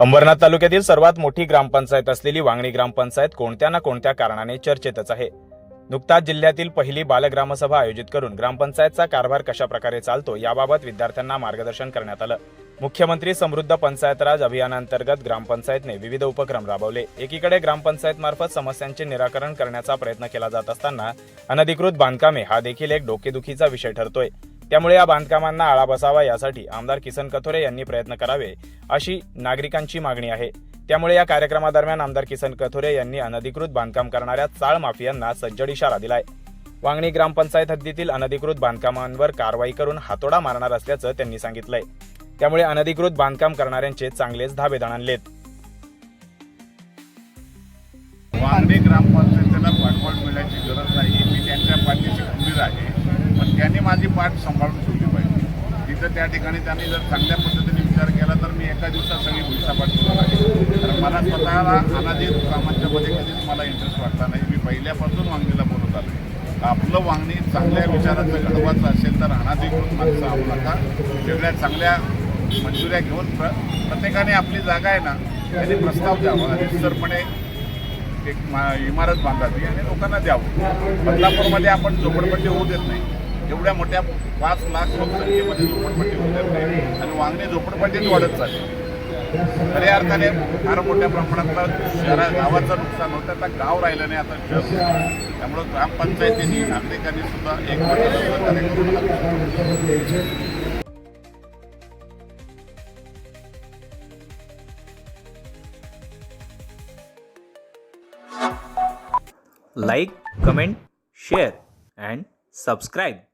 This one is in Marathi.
अंबरनाथ तालुक्यातील सर्वात मोठी ग्रामपंचायत असलेली वांगणी ग्रामपंचायत कोणत्या ना कोणत्या कारणाने चर्चेतच आहे? नुकताच जिल्ह्यातील पहिली बालग्रामसभा आयोजित करून ग्रामपंचायतचा कारभार कशा प्रकारे चालतो याबाबत विद्यार्थ्यांना मार्गदर्शन करण्यात आलं. मुख्यमंत्री समृद्ध पंचायत राज अभियानांतर्गत ग्रामपंचायतने विविध उपक्रम राबवले. एकीकडे ग्रामपंचायत मार्फत समस्यांचे निराकरण करण्याचा प्रयत्न केला जात असताना अनधिकृत बांधकामे हा देखील एक डोकेदुखीचा विषय ठरतोय. त्यामुळे या बांधकामांना आळा बसावा यासाठी आमदार किसन कथोरे यांनी प्रयत्न करावे अशी नागरिकांची मागणी आहे. त्यामुळे या कार्यक्रमादरम्यान आमदार किसन कथोरे यांनी अनधिकृत बांधकाम करणाऱ्या चाळ माफियांना सज्जड इशारा दिलाय. वांगणी ग्रामपंचायत हद्दीतील अनधिकृत बांधकामांवर कारवाई करून हातोडा मारणार असल्याचं त्यांनी सांगितलंय. त्यामुळे अनधिकृत बांधकाम करणाऱ्यांचे चांगलेच धाबे दणाणलेत. वांगणी ग्रामपंचायतीला माझी पाठ सांभाळून ठेवली पाहिजे. तिथं त्या ठिकाणी त्यांनी जर चांगल्या पद्धतीने विचार केला तर मी एका दिवसात सगळी भुईसापाट करू लागेल कारण मला स्वतःला अनाधिक कामांच्या मध्ये कधीच मला इंटरेस्ट वाटला नाही. मी पहिल्यापासून वांगणीला बोलत आलो आपलं वांगणी चांगल्या विचाराचं घडवायचं असेल तर अनाधिकृत माणसं आणू नका. वेगळ्या चांगल्या मंजुऱ्या घेऊन प्र प्रत्येकाने आपली जागा आहे ना त्यांनी प्रस्ताव द्यावा. रितसरपणे एक मा- इमारत बांधावी आणि लोकांना द्यावं. बदलापूरमध्ये आपण झोपडपट्टी होऊ देत नाही. एवढ्या मोठ्या पाच लाख लोकसंख्येमध्ये झोपडपट्टी होऊ आणि वांगणी झोपडपट्टीत वाढत चालली. खऱ्या अर्थाने फार मोठ्या प्रमाणात शहरा गावाचं नुकसान होतं आता गाव राहिलं नाही आता शहर. त्यामुळं ग्रामपंचायतींनी नागरिकांनी सुद्धा एक लाईक करून like, comment, share, and subscribe.